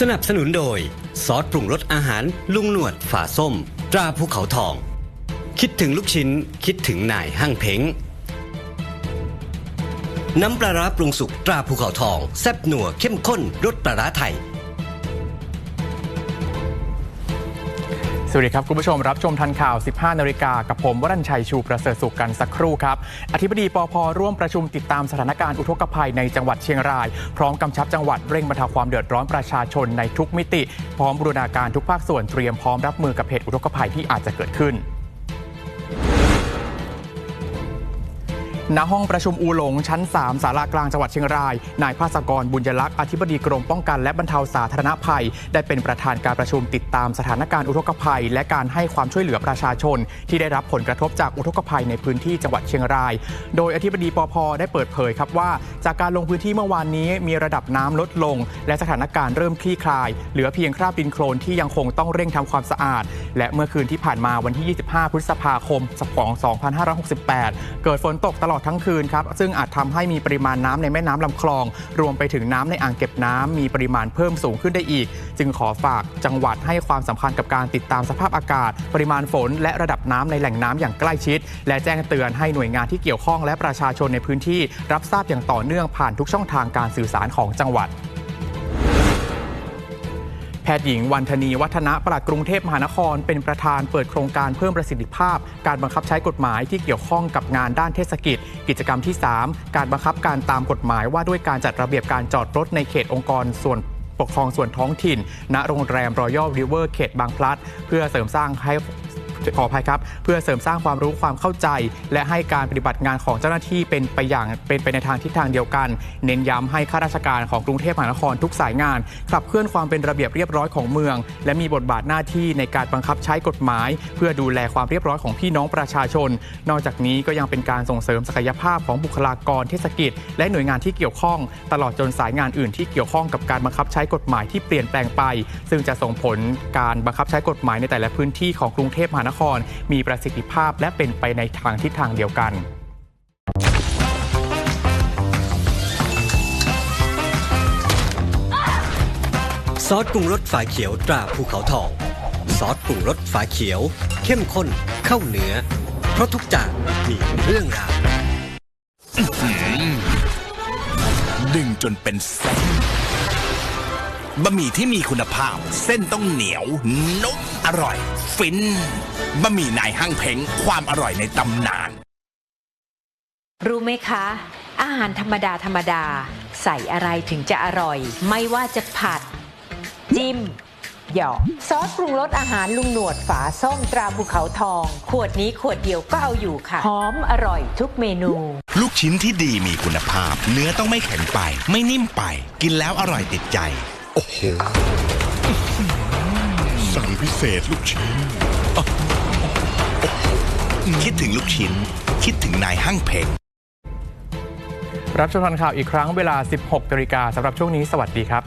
สนับสนุนโดย ซอสปรุงรสอาหารลุงหนวดฝาส้ม ตราภูเขาทอง คิดถึงลูกชิ้น คิดถึงนายห้างเพ้งน้ำปลาร้าปรุงสุกตราภูเขาทอง แซ่บหนัวเข้มข้นรสปลาร้าไทย สวัสดีครับ คุณผู้ชมรับชมทันข่าว 15 นาฬิกากับผมวรัญชัยชูประเสริฐสุขกันสักครู่ครับ อธิบดีปพร่วมประชุมติดตามสถานการณ์อุทกภัยในจังหวัดเชียงราย พร้อมกำชับจังหวัดเร่งบรรเทาความเดือดร้อนประชาชนในทุกมิติ พร้อมบูรณาการทุกภาคส่วนเตรียมพร้อมรับมือกับเหตุอุทกภัยที่อาจจะเกิดขึ้น ณห้องประชุมอูหลงชั้น 3 สารากลางจังหวัดเชียงราย นายภาสกรบุญยลักษณ์อธิบดีกรมป้องกันและบรรเทาสาธารณภัย ได้เป็นประธานการประชุมติดตามสถานการณ์อุทกภัย และการให้ความช่วยเหลือประชาชน ที่ได้รับผลกระทบจากอุทกภัยในพื้นที่จังหวัดเชียงราย โดยอธิบดีปพได้เปิดเผยครับว่า จากการลงพื้นที่เมื่อวานนี้มีระดับน้ำลดลง และสถานการณ์เริ่มคลี่คลาย เหลือเพียงคราบดินโคลนที่ยังคงต้องเร่งทำความสะอาด และเมื่อคืนที่ผ่านมาวันที่ 25 พฤษภาคมของ2568 เกิดฝนตกตลอดทั้งคืนครับซึ่งอาจทำให้มีปริมาณน้ำในแม่น้ำลำคลอง รวมไปถึงน้ำในอ่างเก็บน้ำมีปริมาณเพิ่มสูงขึ้นได้อีก จึงขอฝากจังหวัดให้ความสำคัญกับการติดตามสภาพอากาศ ปริมาณฝน และระดับน้ำในแหล่งน้ำอย่างใกล้ชิด และแจ้งเตือนให้หน่วยงานที่เกี่ยวข้องและประชาชนในพื้นที่ รับทราบอย่างต่อเนื่องผ่านทุกช่องทางการสื่อสารของจังหวัด แพทย์หญิงวันธนีวัฒนะปลัดกรุงเทพมหานคร เป็นประธานเปิดโครงการเพิ่มประสิทธิภาพ การบังคับใช้กฎหมายที่เกี่ยวข้องกับงานด้านเทศกิจ กิจกรรมที่ 3 การบังคับการตามกฎหมายว่าด้วยการจัดระเบียบการจอดรถในเขตองค์กรส่วนปกครองส่วนท้องถิ่น ณ โรงแรมรอยัลริเวอร์เขตบางพลัด เพื่อเสริมสร้างให้ ขออภัยครับ เพื่อเสริมสร้างความรู้ความเข้าใจ และให้การปฏิบัติงานของเจ้าหน้าที่เป็นไปอย่างเป็นไปในทางทิศทางเดียวกัน เน้นย้ำให้ข้าราชการของกรุงเทพมหานครทุกสายงาน ขับเคลื่อนความเป็นระเบียบเรียบร้อยของเมือง และมีบทบาทหน้าที่ในการบังคับใช้กฎหมาย เพื่อดูแลความเรียบร้อยของพี่น้องประชาชน นอกจากนี้ก็ยังเป็นการส่งเสริมศักยภาพของบุคลากรเทศกิจ และหน่วยงานที่เกี่ยวข้อง ตลอดจนสายงานอื่นที่เกี่ยวข้องกับการบังคับใช้กฎหมายที่เปลี่ยนแปลงไป ซึ่งจะส่งผลการบังคับใช้กฎหมายในแต่ละพื้นที่ของกรุงเทพมหานครมีประสิทธิภาพและเป็นไปในทางทิศทางเดียวกันซอสปรุงรสฝาเขียวตราภูเขาทอง ซอสปรุงรสฝาเขียว เข้มข้นเข้าเนื้อ เพราะทุกจานมีเรื่องราวดึงจนเป็นเส้นบะหมี่ที่มีคุณภาพ เส้นต้องเหนียวนุ่ม อร่อย ฟินบะหมี่นายห้างเพ้งความอร่อยในตำนาน รู้ไหมคะ อาหารธรรมดาธรรมดา ใส่อะไรถึงจะอร่อย ไม่ว่าจะผัด จิ้ม หยอกซอสปรุงรสอาหารลุงหนวดฝาส้มตราภูเขาทอง ขวดนี้ขวดเดียวก็เอาอยู่ค่ะหอมอร่อยทุกเมนู ลูกชิ้นที่ดีมีคุณภาพ เนื้อต้องไม่แข็งไป ไม่นิ่มไป กินแล้วอร่อยติดใจ โอ้โหสั่ง พิเศษลูกชิ้น คิดถึงลูกชิ้น คิดถึงนายห้างเพงรับชมทันข่าวอีกครั้งเวลา 16นาฬิกาสำหรับช่วงนี้สวัสดีครับ